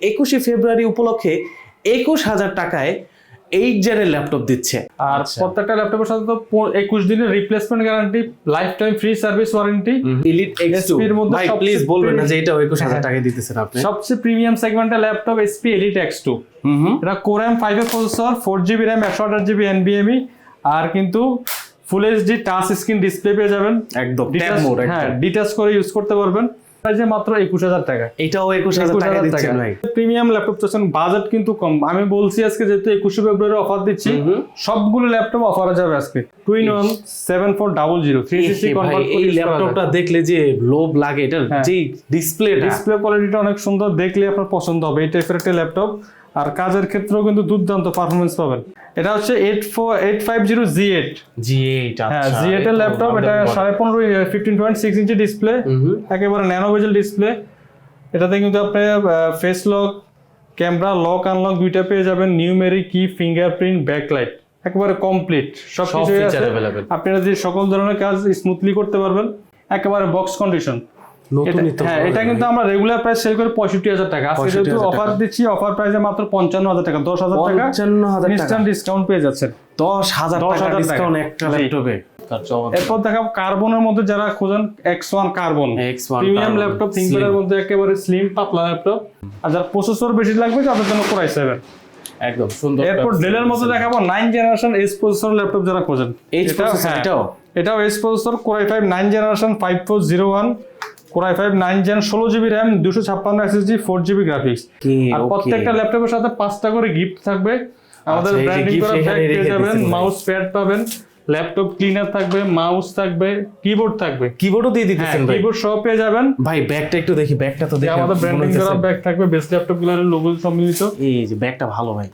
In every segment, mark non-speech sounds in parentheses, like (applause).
একুশে ফেব্রুয়ারি উপলক্ষে একুশ হাজার টাকায় এইট জেনের ল্যাপটপ দিচ্ছে। আর আচ্ছা। প্রত্যেকটা ল্যাপটপের সাথে তো একুশ দিনের replacement guarantee life time free service warranty elite এক্সের মধ্যে ভাই সবচেয়ে প্লিজ বলবেন না যে এটা একুশ হাজার হ্যাঁ। টাকায় দিতেছেন আপনি। সবচেয়ে প্রিমিয়াম সেগমেন্টের laptop HP elite x two এটা কোর এম ফাইভ এর প্রসেসর ফোর জিবি র্যাম একশো আঠাশ জিবি এনবিএমই আর কিন্তু full HD touch screen display পেয়ে যাবেন। একদম মোড হ্যাঁ ডিটাচ করে ইউজ করতে পারবেন। মাত্র একুশ হাজার টাকা। এটাও একুশ হাজার টাকা প্রিমিয়াম ল্যাপটপ চাচ্ছেন বাজেট কিন্তু কম। আমি বলছি আজকে যেহেতু একুশে ফেব্রুয়ারি অফার দিচ্ছি সবগুলো ল্যাপটপ অফার যাবে আজকে। Twin one seven four double zero three sixty এই ল্যাপটপটা দেখলে যে লোভ লাগে এটা। যে ডিসপ্লে ডিসপ্লে কোয়ালিটিটা অনেক সুন্দর দেখলে আপনার পছন্দ হবে। এই টাইপের একটা ল্যাপটপ আর কাজের ক্ষেত্রেও কিন্তু দুর্দান্ত পারফরমেন্স পাবেন। এটা হচ্ছে eight four eight five zero G eight G eight হ্যাঁ জি এইট এর ল্যাপটপ এটা সাড়ে পনেরো fifteen point six inch display একেবারে ন্যানো বেজেল ডিসপ্লে এটাতে কিন্তু আপনি face lock camera lock unlock দুইটা পেয়ে যাবেন। নিউমেরিক কি ফিঙ্গারপ্রিন্ট ব্যাকলাইট একেবারে কমপ্লিট সব কিছু আপনারা যে সকল ধরনের কাজ স্মুথলি করতে পারবেন একেবারে বক্স কন্ডিশন হ্যাঁ এটা কিন্তু আমরা রেগুলার প্রাইস সেল করি পঁয়ষট্টি হাজার টাকা। আজকে যেহেতু অফার দিচ্ছি অফার প্রাইসে মাত্র পঞ্চান্ন হাজার টাকা দশ হাজার টাকা পঞ্চান্ন হাজার টাকা। ডিসকাউন্ট পেয়ে যাচ্ছেন। দশ হাজার দশ টাকা। হাজার ডিসকাউন্ট একটা ল্যাপটপে এরপর দেখাবো কার্বনের মধ্যে যারা খোঁজেন X one carbon. Premium laptop. থিঙ্কপ্যাডের মধ্যে একেবারে স্লিম পাতলা ল্যাপটপ আর যারা প্রসেসর বেশি লাগবে তাদের জন্য কোরাই সেভেন একদম সুন্দর এরপর ডেলের মধ্যে দেখাবো nine generation S processor laptop যারা খোঁজেন। এইচ প্রসেসর হ্যাঁ, এটাও? এটাও S processor core i five nine generation five four zero one core i five nine gen ষোলো জিবি র্যাম দুশো ছাপ্পান্ন এসএসডি ফোর জিবি গ্রাফিক্স আর প্রত্যেকটা ল্যাপটপের সাথে পাঁচটা করে গিফট থাকবে। আমাদের আচ্ছা, যে ব্র্যান্ডিং করা ব্যাগ পেয়ে যাবেন মাউস প্যাড পাবেন ল্যাপটপ ক্লিনার থাকবে মাউস থাকবে কিবোর্ড থাকবে। কিবোর্ডও দিয়ে হ্যাঁ দিতেছেন ভাই। কিবোর্ড সহ পেয়ে যাবেন। ভাই ব্যাগটা একটু দেখি ব্যাগটা তো দেখে আমাদের ব্র্যান্ডিং করা ব্যাগ থাকবে বেস্ট ল্যাপটপগুলোর লোগো সম্মিলিত। এই যে ব্যাগটা ভালো ভাই।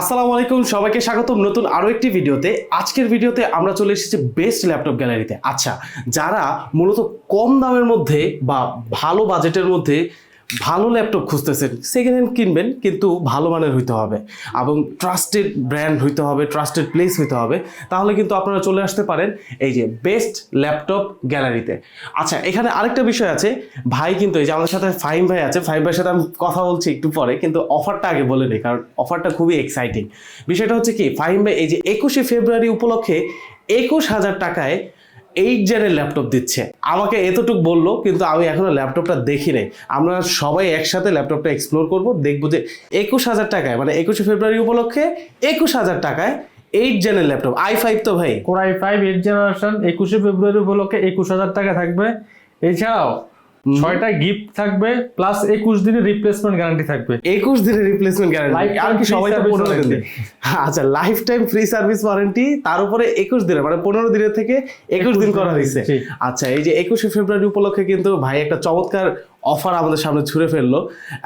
আসসালামু আলাইকুম, সবাইকে স্বাগতম নতুন আরও একটি ভিডিওতে। আজকের ভিডিওতে আমরা চলে এসেছি বেস্ট ল্যাপটপ গ্যালারিতে আচ্ছা যারা মূলত কম দামের মধ্যে বা ভালো বাজেটের মধ্যে ভালো ল্যাপটপ খুঁজতেছেন সেকেন্ড হ্যান্ড কিনবেন, কিন্তু ভালো মানের হইতে হবে এবং ট্রাস্টেড ব্র্যান্ড হইতে হবে ট্রাস্টেড প্লেস হইতে হবে, তাহলে কিন্তু আপনারা চলে আসতে পারেন এই যে বেস্ট ল্যাপটপ গ্যালারিতে আচ্ছা এখানে আরেকটা বিষয় আছে, ভাই কিন্তু এই যে আমাদের সাথে ফাইম ভাই আছে ফাইম ভাইয়ের সাথে আমি কথা বলছি একটু পরে, কিন্তু অফারটা আগে বলে নিই, কারণ অফারটা খুবই এক্সাইটিং বিষয়টা হচ্ছে কি ফাইম ভাই এই যে একুশে ফেব্রুয়ারি উপলক্ষে একুশ হাজার টাকায় এইট জেনের ল্যাপটপ দিচ্ছে। আমাকে এতটুক বলল, কিন্তু আমি এখনও ল্যাপটপটা দেখি নাই। আমরা সবাই একসাথে ল্যাপটপটা এক্সপ্লোর করব, দেখব যে একুশ হাজার টাকায় মানে একুশে ফেব্রুয়ারি উপলক্ষে একুশ হাজার টাকায় এইট জেনের ল্যাপটপ আই ফাইভ তো ভাই। Core I five eight generation একুশে ফেব্রুয়ারি উপলক্ষে একুশ হাজার টাকা থাকবে। এছাড়াও ছয়টা গিফট থাকবে প্লাস একুশ দিনের রিপ্লেসমেন্ট গ্যারান্টি থাকবে। একুশ দিনের রিপ্লেসমেন্ট গ্যারান্টি আর কি সবাই তো পনেরো দিন (laughs) আচ্ছা life time free service warranty তার উপরে একুশ দিনের মানে পনেরো দিনের থেকে একুশ দিন করা হয়েছে। আচ্ছা এই যে একুশে ফেব্রুয়ারি উপলক্ষে কিন্তু ভাই একটা চমৎকার অফার আমাদের সামনে ছুঁড়ে ফেলল।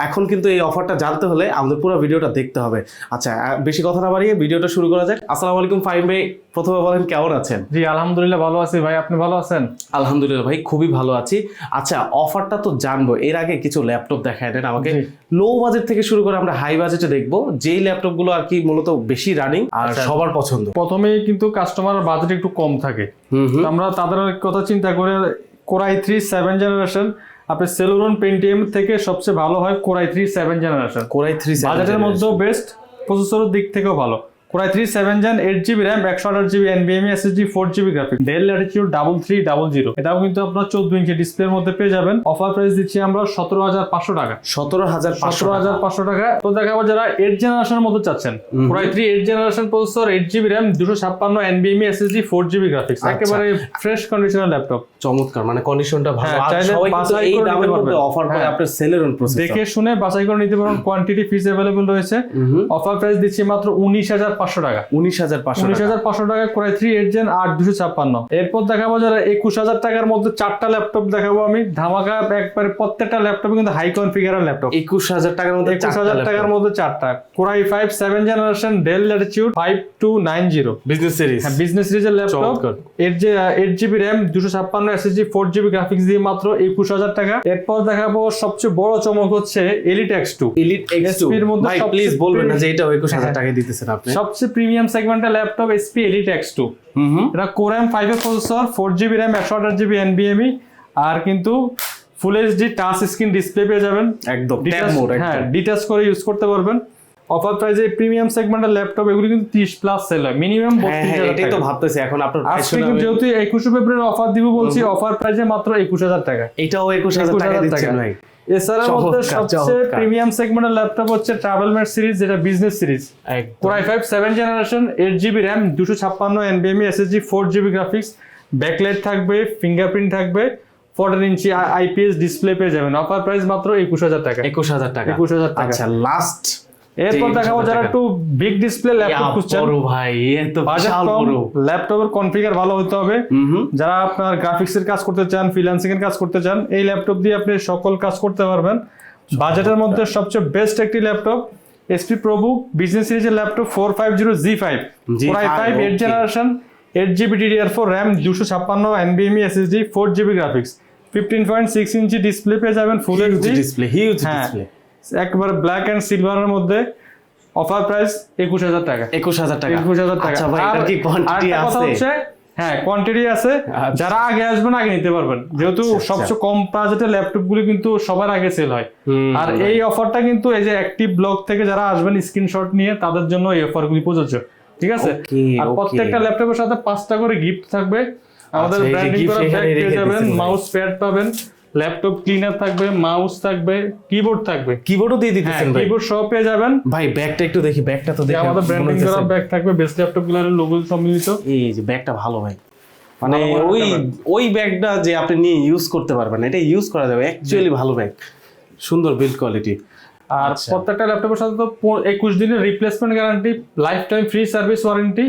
এখন কিন্তু এই অফারটা জানতে হলে আমাদের পুরো ভিডিওটা দেখতে হবে। আচ্ছা বেশি কথা না বাড়িয়ে ভিডিওটা শুরু করা যাক। আসসালামু আলাইকুম ফাইম ভাই। প্রথমে বলেন কেমন আছেন? জি আলহামদুলিল্লাহ ভালো আছি ভাই। আপনি ভালো আছেন? আলহামদুলিল্লাহ ভাই খুবই ভালো আছি। আচ্ছা অফারটা তো জানব। এর আগে কিছু ল্যাপটপ দেখায় দেন আমাকে। লো বাজেট থেকে শুরু করে আমরা হাই বাজেটে দেখব। যেই ল্যাপটপগুলো আর কি মূলত বেশি রানিং আর আচ্ছা। সবার পছন্দ। প্রথমেই কিন্তু কাস্টমার বাজেট একটু কম থাকে। আমরা তাদের কথা চিন্তা করে কোরাই থ্রি সেভেন জেনারেশন আপনি সেলুরন পেন্টিএম থেকে সবচেয়ে ভালো হয় core i three seven generation core i three বাজেটের মধ্যেও বেস্ট প্রসেসরের দিক থেকেও ভালো। Core i three seven gen eight GB RAM একশো আঠাশ GB এনবিএমই SSD four GB graphic Dell latitude double three double zero এটাও কিন্তু আপনার চোদ্দ ইঞ্চি ডিসপ্লের মধ্যে পেয়ে যাবেন। অফার প্রাইস দিচ্ছি আমরা সতেরো হাজার পাঁচশো টাকা। সতেরো হাজার সতেরো হাজার পাঁচশো টাকা। তো দেখাবো যারা এইট জেনারেশনের মধ্যে চাচ্ছেন। Core i three eight generation processor eight GB RAM দুশো ছাপ্পান্ন এনবিএমই এসএসডি ফোর জিবি গ্রাফিক্স। একেবারে ফ্রেশ কন্ডিশনের ল্যাপটপ চমৎকার। মানে কন্ডিশনটা ভালো। হ্যাঁ, সবাই কিন্তু এই করে দামের মধ্যে। অফার পায় হ্যাঁ। আপনার প্রসেসর দেখে শুনে বাছাই করে নিতে পারেন কোয়ান্টিটি ফিস অ্যাভেলেবল রয়েছে। অফার প্রাইস দিচ্ছি মাত্র উনিশ হাজার পাঁচশো টাকা। উনিশ হাজার পাঁচশো উনিশ হাজার পাঁচশো টাকা করে থ্রি এইট জেন আট দুশো ছাপ্পান্ন। এরপর দেখাবো যারা একুশ হাজার টাকার মধ্যে চারটা ল্যাপটপ দেখাবো আমি। ধামাকা একবারে প্রত্যেকটা ল্যাপটপে কিন্তু হাই কনফিগারের ল্যাপটপ একুশ হাজার টাকার মধ্যে একুশ হাজার টাকার মধ্যে চারটা। Core i five seven generation Dell latitude five two nine zero business series হ্যাঁ বিজনেস সিরিজের ল্যাপটপ এর যে এইট জিবি র্যাম দুশো ছাপ্পান্ন এসএসডি ফোর জিবি গ্রাফিক্স দিয়ে মাত্র একুশ হাজার টাকা। এরপর দেখাবো সবচেয়ে বড় চমক হচ্ছে এলিট এক্স টু ইলিট এক্সের মধ্যে প্লিজ বলবেন না যে এটাও একুশ হাজার টাকায় দিতেছেন আপনি। সব সবচেয়ে প্রিমিয়াম সেগমেন্টের laptop HP elite x two এটা কোর এম ফাইভ এর প্রসেসর ফোর জিবি র্যাম একশো আঠাশ জিবি এনবিএমই আর কিন্তু full HD touch screen display পেয়ে যাবেন। একদম হ্যাঁ ডিটাচ করে ইউজ করতে পারবেন। অফার প্রাইসে প্রিমিয়াম সেগমেন্টের ল্যাপটপ এগুলো কিন্তু তিরিশ প্লাস সেল হয়। মিনিমাম হ্যাঁ হ্যাঁ এটাই তো ভাবতেছি এখন আপনার আজকে যেহেতু একুশে ফেব্রুয়ারি অফার দিব বলছি অফার প্রাইসে মাত্র একুশ হাজার টাকা। এটাও একুশ হাজার একুশ টাকা হাজার দিচ্ছেন ভাই। এছাড়া মধ্যে সবচেয়ে প্রিমিয়াম সেগমেন্টের ল্যাপটপ হচ্ছে ট্রাভেল ম্যাট সিরিজ যেটা business series core I five seven generation eight GB RAM দুশো ছাপ্পান্ন এনবিএমই SSD four GB graphics backlight থাকবে ফিঙ্গারপ্রিন্ট থাকবে ফোরটিন ইঞ্চি আইপিএস ডিসপ্লে পেয়ে যাবেন। অফার প্রাইস মাত্র একুশ হাজার টাকা। একুশ হাজার টাকা। 21,000 টাকা। আচ্ছা লাস্ট এরপর দেখাবো যারা একটু বিগ ডিসপ্লে ল্যাপটপ খুঁজছেন। বড় ভাই এ তো বিশাল বড়। ল্যাপটপের কনফিগার ভালো হতে হবে। যারা আপনার গ্রাফিক্সের কাজ করতে চান ফ্রিল্যান্সিং এর কাজ করতে চান এই ল্যাপটপ দিয়ে আপনি সকল কাজ করতে পারবেন। বাজেটের মধ্যে সবচেয়ে বেস্ট একটি ল্যাপটপ এসপি প্রবুক বিজনেস সিরিজের laptop four five zero G five G5, I five eight generation eight GB DDR four RAM দুশো ছাপ্পান্ন এনবিএমই SSD four GB graphics fifteen point six inch display পেয়ে যাবেন full HD display huge display একবার black and সিলভারের মধ্যে offer price একুশ হাজার টাকা। একুশ হাজার টাকা। একুশ হাজার টাকা। আচ্ছা কথা আছে? হচ্ছে হ্যাঁ কোয়ান্টিটি আছে। আচ্ছা। যারা আগে আসবেন আগে নিতে পারবেন। যেহেতু আচ্ছা, আচ্ছা। সবচেয়ে কম বাজেটের ল্যাপটপগুলো কিন্তু সবার আগে সেল হয়। আর এই অফারটা কিন্তু এই যে অ্যাক্টিভ ব্লগ থেকে যারা আসবেন স্ক্রিনশট নিয়ে তাদের জন্য এই অফারগুলি প্রযোজ্য। ঠিক আছে? আর প্রত্যেকটা ল্যাপটপের সাথে পাঁচটা করে গিফট থাকবে। আমাদের ব্র্যান্ডিং করা ব্যাগ পেয়ে যাবেন মাউস প্যাড পাবেন। ল্যাপটপ ক্লিনার থাকবে মাউস থাকবে কিবোর্ড থাকবে। কিবোর্ডও দিয়ে হ্যাঁ দিতেছেন ভাই। কিবোর্ড সহ পেয়ে যাবেন। ভাই ব্যাগটা একটু দেখি ব্যাগটা তো দেখে আমাদের ব্র্যান্ডিং করা ব্যাগ থাকবে বেস্ট ল্যাপটপগুলোর লোগো সম্মিলিত। এই যে ব্যাগটা ভালো ভাই। মানে ওই ওই ব্যাগটা যে আপনি নিয়ে ইউজ করতে পারবেন এটা ইউজ করা যাবে। অ্যাকচুয়ালি ভালো ব্যাগ সুন্দর বিল্ড কোয়ালিটি আর আচ্ছা। প্রত্যেকটা ল্যাপটপের সাথে তো একুশ দিনের replacement guarantee life time free service warranty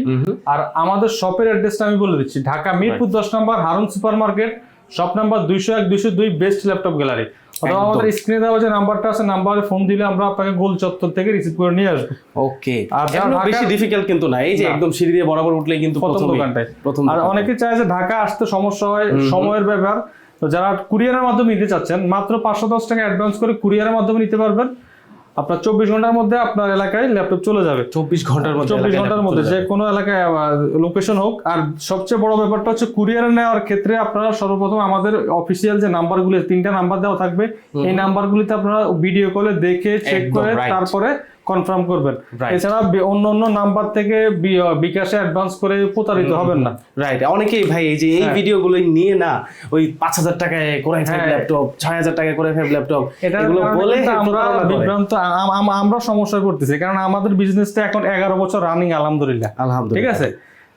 আর আমাদের শপের অ্যাড্রেসটা আমি বলে দিচ্ছি ঢাকা মিরপুর দশ নম্বর Harun super market shop number দুইশো এক দুইশো দুই বেস্ট ল্যাপটপ গ্যালারি অথবা আমাদের স্ক্রিনে দেওয়া যে নাম্বারটা আছে নাম্বারে ফোন দিলে আমরা আপনাকে গোল চত্বর থেকে রিসিভ করে নিয়ে আসব। ওকে আর বেশি ডিফিকাল্ট কিন্তু না এই যে একদম সিঁড়ি দিয়ে বরাবর উঠলেই কিন্তু প্রথম দোকানটায়। প্রথম আর। অনেকে চায় যে ঢাকা আসতে সমস্যা হয় সময়ের ব্যাপার তো যারা কুরিয়ারের মাধ্যমে নিতে চাচ্ছেন মাত্র পাঁচশো দশ টাকা অ্যাডভান্স করে কুরিয়ারের মাধ্যমে নিতে পারবেন। আপনার চব্বিশ ঘণ্টার মধ্যে আপনার এলাকায় ল্যাপটপ চলে যাবে। চব্বিশ ঘণ্টার মধ্যে চব্বিশ ঘণ্টার মধ্যে যে কোনো এলাকায় লোকেশন হোক। আর সবচেয়ে বড় ব্যাপারটা হচ্ছে কুরিয়ার নেওয়ার ক্ষেত্রে আপনারা সর্বপ্রথম আমাদের অফিসিয়াল যে নাম্বারগুলি তিনটা নাম্বার দেওয়া থাকবে। এই নাম্বারগুলিতে আপনারা ভিডিও কলে দেখে চেক করে তারপরে কনফার্ম করবেন। এছাড়া অন্য অন্য নাম্বার থেকে বিকাশে অ্যাডভান্স করে প্রতারিত হবেন না। রাইট অনেকেই ভাই এই যে এই ভিডিও ভিডিওগুলো নিয়ে না ওই পাঁচ হাজার টাকায় কোরআন ফাইভ হ্যাঁ। ল্যাপটপ ছয় হাজার টাকায় কোরআন ফাইভ ল্যাপটপ এগুলো বলে আমরা বিভ্রান্ত আম- আম- আমরা সমস্যায় পড়তেছি কারণ আমাদের বিজনেসটা এখন এগারো বছর রানিং আলহামদুলিল্লাহ। আলহামদুলিল্লাহ। ঠিক আছে?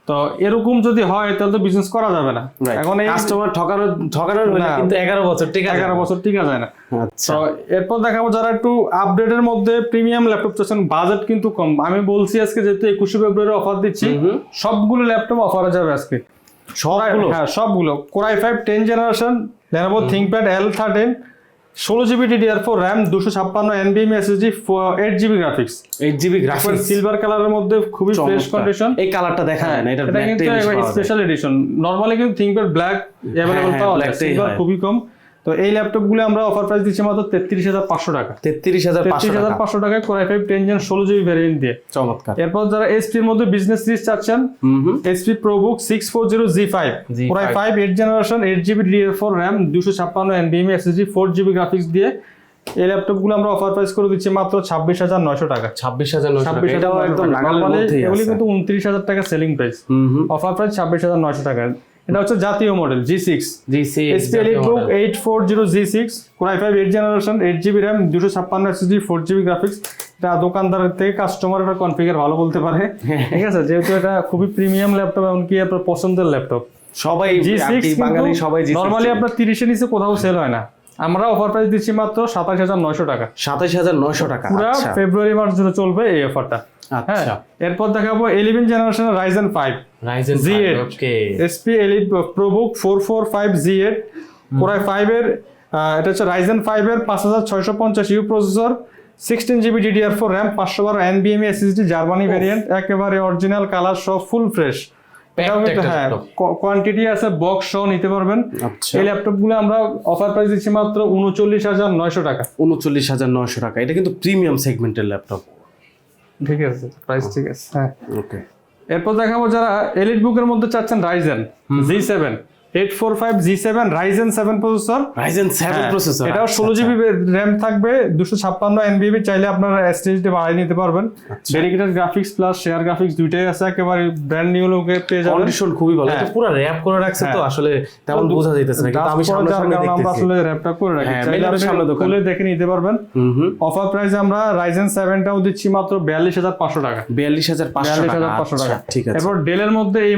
তো এরকম যদি হয় তাহলে তো বিজনেস করা যাবে না। এখন এই কাস্টমার ঠকানোর ঠকানোর কিন্তু এগারো বছর ঠিক আছে এগারো বছর টিকা যায় না। আচ্ছা। তো এরপর দেখাবো যারা একটু আপডেটের মধ্যে প্রিমিয়াম ল্যাপটপ চাচ্ছেন বাজেট কিন্তু কম। আমি বলছি আজকে যেহেতু একুশে ফেব্রুয়ারি অফার দিচ্ছি সবগুলো ল্যাপটপ অফারে যাবে আজকে। সবগুলো? হ্যাঁ সবগুলো। Core i five ten generation Lenovo ThinkPad L thirteen ষোলো জিবি ডিডিআর ফোর র্যাম দুশো ছাপ্পান্ন এনবিএম SSD eight GB graphics eight GB graphics silver কালারের মধ্যে খুবই ফ্রেশ কন্ডিশন এই কালারটা দেখা যায় না এটা কিন্তু স্পেশাল এডিশন নর্মালি কিন্তু থিঙ্কপ্যাড ব্ল্যাক অ্যাভেলেবল হ্যাঁ, পাওয়া যায় সিলভার খুবই কম। তো এই ল্যাপটপগুলো আমরা অফার প্রাইস দিচ্ছি মাত্র তেত্রিশ হাজার পাঁচশো টাকা। তেত্রিশ হাজার তেত্রিশ হাজার টাকা পাঁচশো টাকায় core i five ten gen ষোলো জিবি ভ্যারিয়েন্ট দিয়ে। চমৎকার। এরপর যারা এসপির মধ্যে বিজনেস সিরিজ চাচ্ছেন HP ProBook six four zero G five G5 five eight generation eight GB DDR four RAM দুশো ছাপ্পান্ন এনবিএমই এসএসডি ফোর জিবি গ্রাফিক্স দিয়ে এই ল্যাপটপগুলো আমরা অফার প্রাইস করে দিচ্ছি মাত্র ছাব্বিশ হাজার নয়শো টাকা। ছাব্বিশ হাজার ছাব্বিশ হাজার একদম এগুলি কিন্তু উনত্রিশ হাজার টাকা সেলিং প্রাইস অফার প্রাইস ছাব্বিশ হাজার নয়শো টাকা। এটা হচ্ছে জাতীয় model G six G C HP EliteBook eight four zero G six core i five eight generation eight GB RAM দুশো ছাপ্পান্ন এসএসডি ফোর জিবি গ্রাফিক্স এটা দোকানদারের থেকে কাস্টমার এটা কনফিগার ভালো বলতে পারে। (laughs) ঠিক আছে যেহেতু এটা খুবই প্রিমিয়াম ল্যাপটপ এমনকি আপনার পছন্দের ল্যাপটপ সবাই জি সিক্স বাঙালি সবাই জি নর্মালি আপনার তিরিশের নিচে কোথাও সেল হয় না। আমরা অফার প্রাইস দিচ্ছি মাত্র সাতাশ হাজার নয়শো টাকা। সাতাশ হাজার নয়শো টাকা পুরো ফেব্রুয়ারি মাস জুড়ে চলবে এই অফারটা আচ্ছা। এরপর দেখাবো eleven generation Ryzen five Ryzen Z8 okay four four five G eight core i ফাইভের এটা হচ্ছে পাঁচ হাজার ছয়শো পঞ্চাশ U processor sixteen GB DDR four RAM পাঁচশো বারো এনবিএমই এসএসডি জার্মানি ভ্যারিয়েন্ট একেবারে অরিজিনাল কালার সব ফুল ফ্রেশ হ্যাঁ কোয়ান্টিটি আছে বক্স সহ নিতে পারবেন। আচ্ছা। এই ল্যাপটপগুলো আমরা অফার প্রাইস দিচ্ছি মাত্র উনচল্লিশ হাজার নয়শো টাকা। উনচল্লিশ হাজার নয়শো টাকা। এটা কিন্তু প্রিমিয়াম সেগমেন্টের ল্যাপটপ ঠিক আছে প্রাইস ঠিক আছে হ্যাঁ। ওকে এরপর দেখাবো যারা এলিট বুকের মধ্যে চাচ্ছেন Ryzen G seven eight four five G seven Ryzen seven processor Ryzen 7 processor এটাও ষোলো জিবি র্যাম থাকবে দুশো ছাপ্পান্ন এনবিবি চাইলে আপনারা এসটিএসডি বাড়াই নিতে পারবেন। Dedicated graphics plus share graphics দুইটাই আছে একেবারে ব্র্যান্ড নিউ লোকে পেয়ে যাবেন। কন্ডিশন খুবই ভালো। এটা পুরো র‍্যাপ করে রাখছে তো। আসলে তেমন বোঝা যাইতেছে না কিন্তু আমি সামনে সামনে কারণে আমরা আসলে র্যাপটা করে রাখি। চাইলে আপনি সামনে দোকান। খুলে দেখে নিতে পারবেন। হুম হুম। অফার প্রাইসে আমরা রাইজেন সেভেনটাও দিচ্ছি মাত্র বিয়াল্লিশ হাজার পাঁচশো টাকা। 42500 বিয়াল্লিশ টাকা হাজার পাঁচশো আচ্ছা, টাকা। ঠিক আছে। এরপর ডেলের মধ্যে এই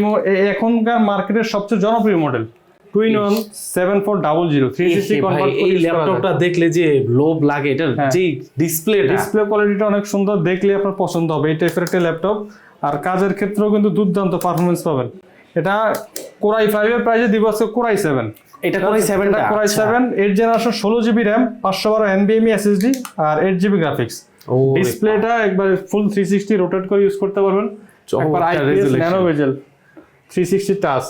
এখনকার মার্কেটের সবচেয়ে জনপ্রিয় model twin one seven four double zero three sixty এই ল্যাপটপটা দেখলে যে লোভ লাগে হ্যাঁ। যে ডিসপ্লেটা ডিসপ্লে কোয়ালিটিটা অনেক সুন্দর দেখলে আপনার পছন্দ হবে এই টাইপের একটা ল্যাপটপ আর কাজের ক্ষেত্রেও কিন্তু দুর্দান্ত পারফরমেন্স পাবেন। এটা কোরাই ফাইভ এর প্রাইসে দিব আজকে কোরাই সেভেন এটা কোরাই 7 টা? Core i. Seven eight generation ষোলো জিবি র্যাম পাঁচশো বারো এনবিএমই এসএসডি আর এইট জিবি গ্রাফিক্স ডিসপ্লেটা একবার ফুল থ্রি সিক্সটি রোটেট করে ইউজ করতে পারবেন। একবার IPS nano bezel three sixty touch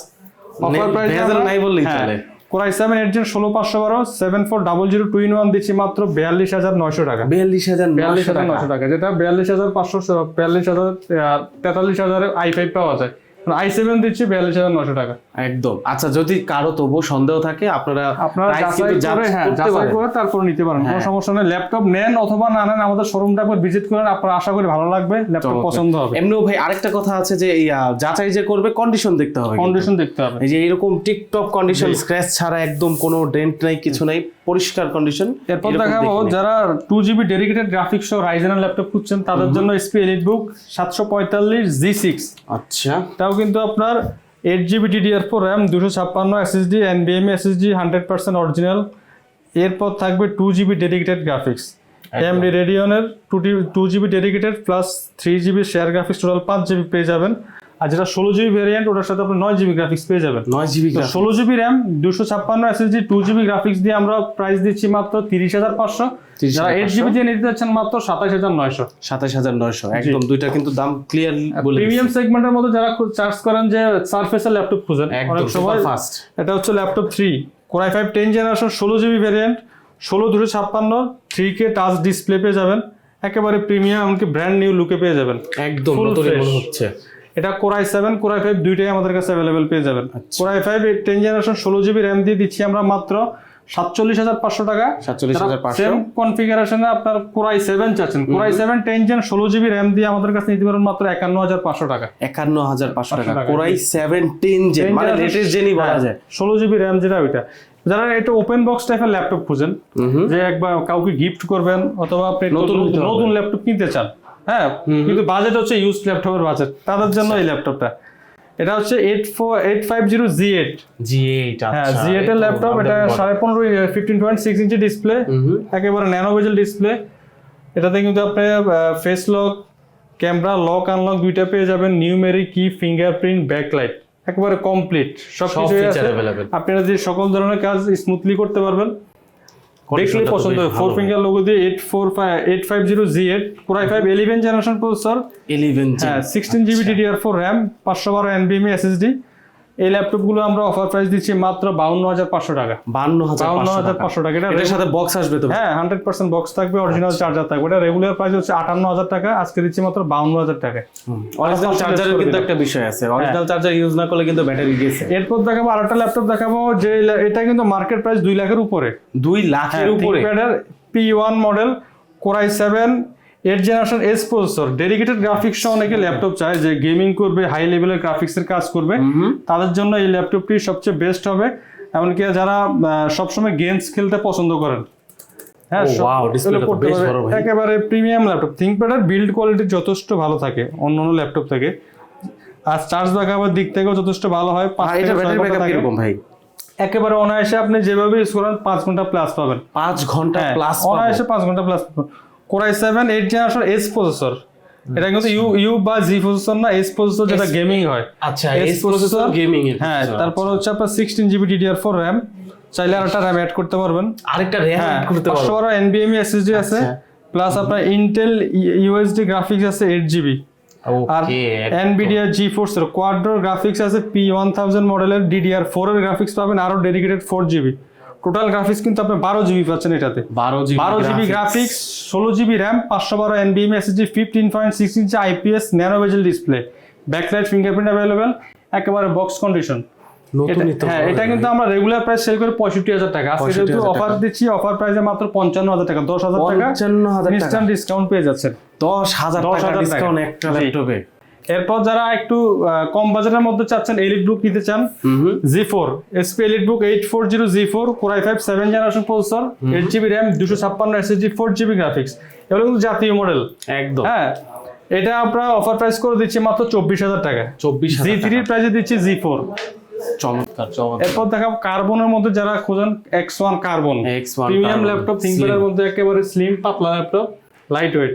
offer price নাই বললেই চলে। কোরাই সেভেন এইট জেন ষোলো পাঁচশো বারো seven four double zero two in one দিচ্ছি মাত্র বিয়াল্লিশ হাজার নয়শো টাকা। 42900 বিয়াল্লিশ হাজার নশো টাকা যেটা বিয়াল্লিশ হাজার পাঁচশো বিয়াল্লিশ হাজার তেতাল্লিশ হাজারে আই ফাইভ পাওয়া যায়। আই সেভেন দিচ্ছি বিয়াল্লিশ হাজার নশো টাকা। একদম। আচ্ছা যদি কারও তবু সন্দেহ থাকে আপনারা আপনারা যাচাই হ্যাঁ যাচাই করে তারপর নিতে পারেন। কোনো হ্যাঁ। সমস্যা নেই। ল্যাপটপ নেন অথবা না নেন আমাদের শোরুমটা একবার ভিজিট করেন আপনার আশা করি ভালো লাগবে ল্যাপটপ পছন্দ হবে। এমনিও ভাই আরেকটা কথা আছে যে এই যাচাই যে করবে কন্ডিশন দেখতে হবে কন্ডিশন দেখতে হবে। এই যে এরকম টিকটক কন্ডিশন স্ক্র্যাচ ছাড়া একদম কোনো ডেন্ট নাই কিছু নাই পরিষ্কার কন্ডিশন এরপর দেখাবো যারা টু জিবি ডেডিকেটেড গ্রাফিক্স সহ রাইজেনের ল্যাপটপ খুঁজছেন তাদের জন্য এসপি এলিট বুক সাতশো পঁয়তাল্লিশ জি সিক্স আচ্ছা। তাও কিন্তু আপনার eight GB DDR four RAM দুশো ছাপ্পান্ন SSD S SSD hundred percent original এরপর থাকবে two GB dedicated graphics AMD রেডিয়নের two two GB dedicated plus three GB share graphics total পাঁচ জিবি পেয়ে যাবেন। আর যেটা ষোলো জিবি ভ্যারিয়েন্ট ওটার সাথে আপনি নয় জিবি গ্রাফিক্স পেয়ে যাবেন। নয় জিবি ষোলো জিবি র্যাম দুশো ছাপ্পান্ন এসএসডি টু জিবি গ্রাফিক্স দিয়ে আমরা প্রাইস দিচ্ছি মাত্র তিরিশ হাজার পাঁচশো। যারা এইট জিবি দিয়ে নিতে যাচ্ছেন মাত্র সাতাশ হাজার নয়শো। সাতাশ হাজার নয়শো একদম দুইটা কিন্তু দাম ক্লিয়ার প্রিমিয়াম সেগমেন্টের মধ্যে যারা চার্জ করেন যে সার্ফেসের ল্যাপটপ খুঁজেন অনেক সময় ফাস্ট এটা হচ্ছে laptop three core i five ten generation ষোলো জিবি ভ্যারিয়েন্ট ষোলো দুশো ছাপ্পান্ন থ্রি কে টাচ ডিসপ্লে পেয়ে যাবেন। একেবারে প্রিমিয়াম এমনকি ব্র্যান্ড নিউ লুকে পেয়ে যাবেন। একদম হচ্ছে। এটা কোরাই সেভেন কোরাই ফাইভ দুইটাই আমাদের কাছে অ্যাভেলেবেল পেয়ে যাবেন। Core i five ten generation ষোলো জিবি র্যাম দিয়ে দিচ্ছি আমরা মাত্র সাতচল্লিশ হাজার পাঁচশো টাকা। 47,500 সেম কনফিগারেশনে আপনার কোরাই সেভেন চাচ্ছেন। Core i seven ten gen ষোলো জিবি র্যাম দিয়ে আমাদের কাছে নিতে পারেন মাত্র একান্ন হাজার পাঁচশো টাকা। একান্ন হাজার পাঁচশো টাকা। টাকা, সেভেন টেন জেন মানে লেটেস্ট জেনই বলা যায়। ষোলো জিবি র্যাম যেটা ওইটা। যারা এটা ওপেন বক্স টাইপের ল্যাপটপ খুঁজেন যে একবার কাউকে গিফট করবেন অথবা আপনি নতুন নতুন নতুন ল্যাপটপ কিনতে চান হ্যাঁ কিন্তু বাজেট হচ্ছে ইউজ ল্যাপটপের বাজেট তাদের জন্য এই ল্যাপটপটা এটা হচ্ছে eight four eight five zero G eight G eight হ্যাঁ জি এইট এর ল্যাপটপ এটা সাড়ে পনেরো fifteen point six inch display একেবারে ন্যানোভেজেল ডিসপ্লে এটাতে কিন্তু আপনি face lock camera lock unlock দুইটা পেয়ে যাবেন। নিউমেরিক কি ফিঙ্গারপ্রিন্ট ব্যাকলাইট একেবারে কমপ্লিট সব সব কিছু আপনারা যে সকল ধরনের কাজ স্মুথলি করতে পারবেন। দেখলে পছন্দ হবে। ফোর ফিঙ্গার লোগো দিয়ে eight four five eight five zero G eight core i five eleven generation processor eleven হ্যাঁ sixteen GB DDR four RAM পাঁচশো বারো এনবিএমএ এসএসডি এই ল্যাপটপগুলো আমরা অফার প্রাইস দিচ্ছি মাত্র বাউন্ন হাজার পাঁচশো টাকা। বাউন্ন হাজার টাকা। পাঁচশো টাকা। এটা এটার সাথে বক্স আসবে তো? হ্যাঁ হান্ড্রেড পার্সেন্ট বক্স থাকবে অরিজিনাল চার্জার থাকবে। এটা রেগুলার প্রাইস হচ্ছে আটান্ন হাজার টাকা আজকে দিচ্ছি মাত্র বাউন্ন হাজার টাকা। অরিজিনাল চার্জারের কিন্তু একটা বিষয় আছে। অরিজিনাল চার্জার ইউজ না করলে কিন্তু ব্যাটারি গেছে। এরপর দেখাবো আরেকটা ল্যাপটপ দেখাবো যে এটা কিন্তু মার্কেট প্রাইস দুই লাখের উপরে। দুই লাখের উপরে? P one model core i seven eight generation S processor dedicated graphics সহ অনেকে ল্যাপটপ চায় যে গেমিং করবে হাই লেভেলের গ্রাফিক্সের কাজ করবে। তাদের জন্য এই ল্যাপটপটি সবচেয়ে বেস্ট হবে। এমনকি যারা সবসময় গেমস খেলতে পছন্দ করেন। হ্যাঁ। একেবারে প্রিমিয়াম ল্যাপটপ থিঙ্কপ্যাডের বিল্ড কোয়ালিটি যথেষ্ট ভালো থাকে অন্য অন্য ল্যাপটপ থেকে। আর চার্জ ব্যাকআপের দিক থেকেও যথেষ্ট ভালো হয়। ভাই একেবারে অনায়াসে আপনি যেভাবে ইউজ করেন পাঁচ ঘণ্টা প্লাস পাবেন। পাঁচ ঘণ্টা হ্যাঁ, প্লাস অনায়াসে পাঁচ ঘণ্টা plus core i seven eight generation S processor এটা কিন্তু ইউ ইউ বা জি প্রসেসর না এস প্রসেসর যেটা গেমিং হয়। আচ্ছা এস প্রসেসর গেমিং হ্যাঁ তারপর হচ্ছে আপনার sixteen GB DDR four RAM চাইলে আর একটা র্যাম অ্যাড করতে পারবেন। আরেকটা র্যাম হ্যাঁ করতে পাঁচশো পারব। বারো এনবিএমই এসএসডি আছে আচ্ছা। প্লাস আপনার ইন্টেল ইউএসডি গ্রাফিক্স আছে এইট জিবি আর এনবিডিআর জি ফোর্স এর কোয়াড্রো গ্রাফিক্স আছে পি ওয়ান থাউজেন্ড মডেলের ডিডিআর ফোর এর গ্রাফিক্স পাবেন আরও dedicated four GB total graphics কিন্তু আপনি বারো জিবি পাচ্ছেন এটাতে। বারো জিবি বারো জিবি গ্রাফিক্স ষোলো জিবি র্যাম পাঁচশো বারো এনবিএম SSD fifteen point six inch IPS nano bezel display backlight fingerprint available একেবারে বক্স কন্ডিশন হ্যাঁ এটা কিন্তু আমরা রেগুলার প্রাইস সেল করি পঁয়ষট্টি হাজার টাকা। আজকে যেহেতু অফার দিচ্ছি অফার প্রাইসে মাত্র পঞ্চান্ন হাজার টাকা দশ হাজার টাকা। ডিসকাউন্ট পেয়ে যাচ্ছেন। দশ হাজার দশ টাকা হাজার ডিসকাউন্ট একটা ল্যাপটপে এরপর যারা একটু কম বাজেটের মধ্যে চাচ্ছেন এলিট বুক নিতে চান G four HP EliteBook eight four zero G four core i five seven generation processor eight GB RAM দুশো ছাপ্পান্ন এসএসজি ফোর জিবি গ্রাফিক্স এগুলো কিন্তু জাতীয় মডেল একদম। হ্যাঁ এটা আমরা অফার প্রাইস করে দিচ্ছি মাত্র চব্বিশ হাজার টাকা। চব্বিশ জি থ্রির প্রাইসে দিচ্ছি জি ফোর চমৎকার চমৎকার। এরপর দেখাবো কার্বনের মধ্যে যারা খোঁজেন X one Carbon X1 premium laptop. থিঙ্কপ্যাডের মধ্যে একেবারে স্লিম পাতলা ল্যাপটপ লাইট ওয়েট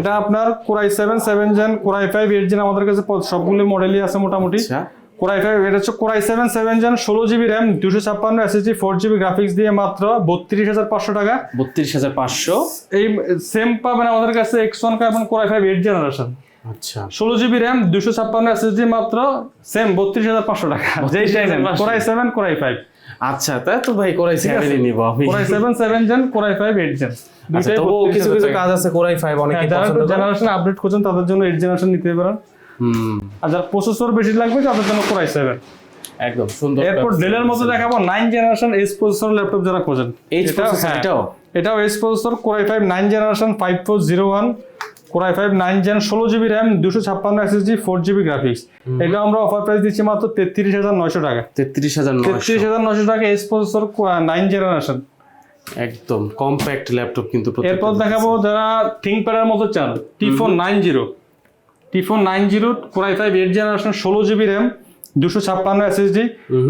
এটা আপনার core i seven seven gen core i five eight gen আমাদের কাছে সবগুলো মডেলই আছে মোটামুটি। আচ্ছা। কোরাই ফাইভ এটা হচ্ছে core i seven seven gen ষোলো জিবি র্যাম দুশো ছাপ্পান্ন এসএসডি ফোর জিবি গ্রাফিক্স দিয়ে মাত্র বত্রিশ হাজার পাঁচশো টাকা। বত্রিশ হাজার পাঁচশো। এই সেম পাবেন আমাদের কাছে X one Carbon core i five eight generation আচ্ছা। ষোলো জিবি র্যাম দুশো ছাপ্পান্ন এসএসডি মাত্র সেম বত্রিশ হাজার পাঁচশো টাকা। যেই চাই নেন 32,500 কোরাই সেভেন কোরাই ফাইভ আচ্ছা তাই তো ভাই কোরাই সেভেনই নিব আমি। Core i seven seven gen core i five eight gen তবুও কিছু কিছু কাজ আছে কোরাই ফাইভ অনেকে পছন্দ জেনারেশন আপডেট করছেন তাদের জন্য এইট জেনারেশন নিতে পারেন। আর যারা প্রসেসর বেশি লাগবে তাদের জন্য কোরাই সেভেন একদম সুন্দর এরপর ডেলের মধ্যে দেখাবো nine generation S processor laptop যারা খোঁজেন। H এটাও- হ্যাঁ, এটাও? এটাও S processor core i five nine generation five four zero one core i five nine gen ষোলো জিবি র্যাম দুশো ছাপ্পান্ন এসএসডি ফোর জিবি গ্রাফিক্স এটা আমরা অফার প্রাইস দিচ্ছি মাত্র তেত্রিশ হাজার নয়শো টাকা। তেত্রিশ হাজার তেত্রিশ হাজার নয়শো টাকা এস প্রসেসর নাইন জেনারেশন একদম কম্প্যাক্ট ল্যাপটপ কিন্তু এরপর দেখাবো যারা থিঙ্কপ্যাডের মতো চান T four nine zero T four nine zero core i five eight generation ষোলো জিবি র্যাম দুশো ছাপ্পান্ন এসএসডি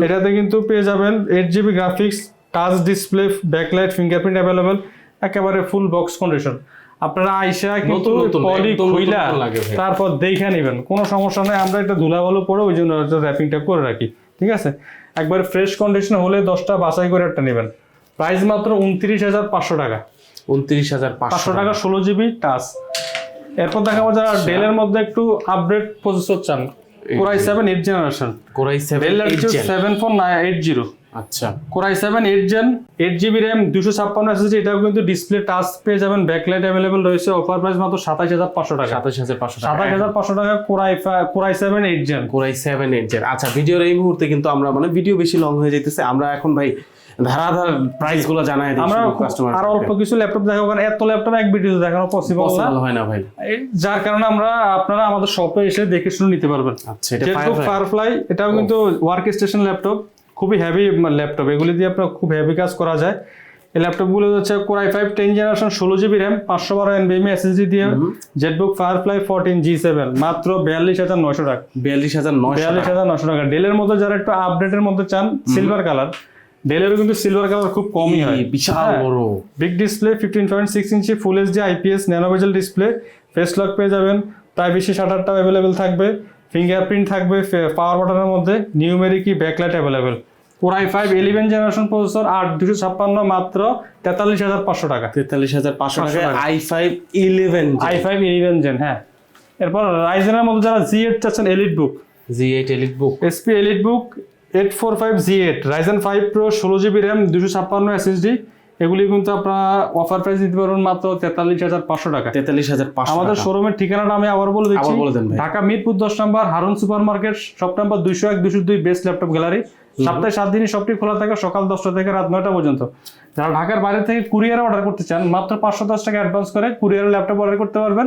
এটাতে কিন্তু পেয়ে যাবেন eight GB graphics touch display backlight fingerprint available একেবারে ফুল বক্স কন্ডিশন আপনারা আইসা কিন্তু পলি খুইলা। তারপর দেখে নেবেন। কোনো সমস্যা নাই আমরা একটা ধুলাবালু পরে ওই জন্য র্যাপিংটা করে রাখি। ঠিক আছে? একবার ফ্রেশ কন্ডিশন হলে দশটা বাছাই করে একটা নেবেন। প্রাইস মাত্র উনত্রিশ হাজার পাঁচশো টাকা। উনত্রিশ হাজার পাঁচশো টাকা ষোলো জিবি টাচ এরপর দেখাবো যারা আচ্ছা। ডেলের মধ্যে একটু আপডেট প্রসেসর চান। Core i seven eight generation core i seven seven four eight zero আচ্ছা। Core i seven eight gen eight GB RAM দুশো ছাপ্পান্ন এসএসডি এটাও কিন্তু ডিসপ্লে টাচ পেয়ে যাবেন ব্যাকলাইট অ্যাভেলেবেল রয়েছে অফার প্রাইস মাত্র সাতাশ হাজার পাঁচশো টাকা। সাতাশ হাজার পাঁচশো সাতাশ হাজার পাঁচশো টাকা core i core i seven eight gen core i seven eight gen আচ্ছা ভিডিওর এই মুহূর্তে কিন্তু আমরা মানে ভিডিও বেশি লং হয়ে যাইতেছে। আমরা এখন ভাই ধারাধার প্রাইসগুলো জানাই আমরা কাস্টমার আর অল্প কিছু ল্যাপটপ দেখাবো কারণ এত ল্যাপটপ এক ভিডিও দেখানো পসিবল না। হয় না ভাই। যার কারণে আমরা আপনারা আমাদের শপে এসে দেখে শুনে নিতে পারবেন। আচ্ছা এটা ফায়ারফ্লাই এটাও কিন্তু ওয়ার্ক স্টেশন ল্যাপটপ খুবই হ্যাভি ল্যাপটপ এগুলি দিয়ে আপনার খুব হেভি কাজ করা যায়। এই ল্যাপটপগুলো হচ্ছে core i five ten generation ষোলো জিবি র্যাম পাঁচশো বারো এন এনবিএম এসএসডি দিয়ে। ZBook Firefly fourteen G seven মাত্র বিয়াল্লিশ হাজার নয়শো টাকা। বিয়াল্লিশ হাজার নয়শো বিয়াল্লিশ হাজার নয়শো টাকা। ডেলের মধ্যে যারা একটু আপডেটের মধ্যে চান সিলভার কালার ডেলেরও কিন্তু সিলভার কালার খুব কমই হয়। বিশাল হ্যাঁ। বড়। Big display fifteen point six inch full HD IPS nano bezel display face lock পেয়ে যাবেন। প্রাইভেসি শাটারটাও অ্যাভেলেবেল থাকবে। ফিঙ্গারপ্রিন্ট থাকবে পাওয়ার বাটনের মধ্যে। Numeric key backlight available core i five eleven generation processor আট দুশো ছাপ্পান্ন মাত্র তেতাল্লিশ হাজার পাঁচশো টাকা। তেতাল্লিশ হাজার পাঁচশো টাকা। I five eleven i five eleven gen হ্যাঁ। এরপর রাইজেনের মধ্যে যারা জি এইট চাচ্ছেন EliteBook G eight EliteBook HP EliteBook eight four five G eight Ryzen five pro ষোলো জিবি র্যাম দুশো ছাপ্পান্ন এসএসডি এগুলি কিন্তু আপনারা অফার প্রাইস দিতে পারবেন মাত্র তেতাল্লিশ হাজার পাঁচশো টাকা। তেতাল্লিশ হাজার পাঁচশো আমাদের শোরুমের ঠিকানাটা আমি আবার বলে দিচ্ছি। ঢাকা মিরপুর দশ নম্বর Harun super market shop number দুইশো এক দুশো দুই বেস্ট ল্যাপটপ গ্যালারি সপ্তাহে সাত দিনই শপটি খোলা থাকে সকাল দশটা থেকে রাত নয়টা পর্যন্ত। যারা ঢাকার বাইরে থেকে কুরিয়ারে অর্ডার করতে চান মাত্র পাঁচশো দশ টাকা অ্যাডভান্স করে কুরিয়ারে ল্যাপটপ অর্ডার করতে পারবেন।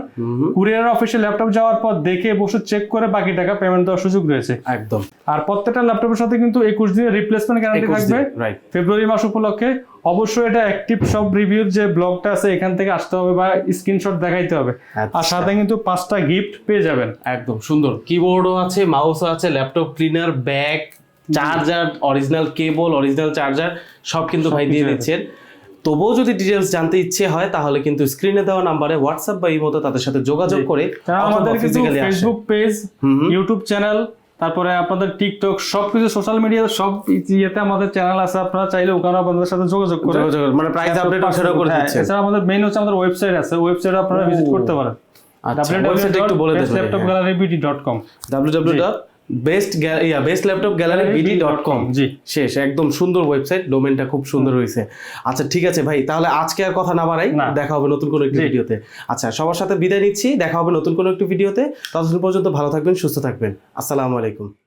কুরিয়ারের অফিসে ল্যাপটপ যাওয়ার পর দেখে বসে চেক করে বাকি টাকা পেমেন্ট দেওয়ার সুযোগ রয়েছে। একদম। আর প্রত্যেকটা ল্যাপটপের সাথে কিন্তু একুশ দিনের রিপ্লেসমেন্ট গ্যারান্টি থাকবে। ফেব্রুয়ারি মাস উপলক্ষে। অবশ্যই এটা অ্যাক্টিভ সব রিভিউর যে ব্লগটা আছে এখান থেকে আসতে হবে বা স্ক্রিনশট দেখাইতে হবে। আর আচ্ছা। সাথে কিন্তু পাঁচটা গিফট পেয়ে যাবেন। একদম সুন্দর। কিবোর্ডও আছে মাউসও আছে laptop cleaner bag charger original cable original charger সব কিন্তু ভাই দিয়ে দিচ্ছেন। তবুও যদি ডিটেলস জানতে ইচ্ছে হয় তাহলে কিন্তু স্ক্রিনে দেওয়া নাম্বারে হোয়াটসঅ্যাপ বা ইমোতে তাদের সাথে যোগাযোগ করে আমাদের ফেসবুক পেজ। ইউটিউব চ্যানেল তারপরে আপনাদের টিকটক সবকিছু সোশ্যাল মিডিয়া সব ইয়েতে আমাদের চ্যানেল আছে। আপনারা চাইলে ওখানে আপনাদের সাথে যোগাযোগ করে মানে প্রাইস আপডেট করে হ্যাঁ, দিচ্ছে এছাড়া আমাদের মেইন হচ্ছে আমাদের ওয়েবসাইট আছে ওয়েবসাইটে আপনারা ভিজিট করতে পারেন। আচ্ছা ওয়েবসাইট একটু বলে দেন ল্যাপটপগ্যালারিবিডি.com www.bestlaptopgallery best yeah best laptop gallery BD dot com জি। শেষ একদম সুন্দর ওয়েবসাইট ডোমেনটা খুব সুন্দর হয়েছে আচ্ছা ঠিক আছে ভাই তাহলে আজকে আর কথা না বাড়াই দেখা হবে নতুন কোনো একটি ভিডিওতে আচ্ছা সবার সাথে বিদায় নিচ্ছি দেখা হবে নতুন কোনো একটি ভিডিওতে ততদিন পর্যন্ত ভালো থাকবেন সুস্থ থাকবেন। আসসালামু আলাইকুম।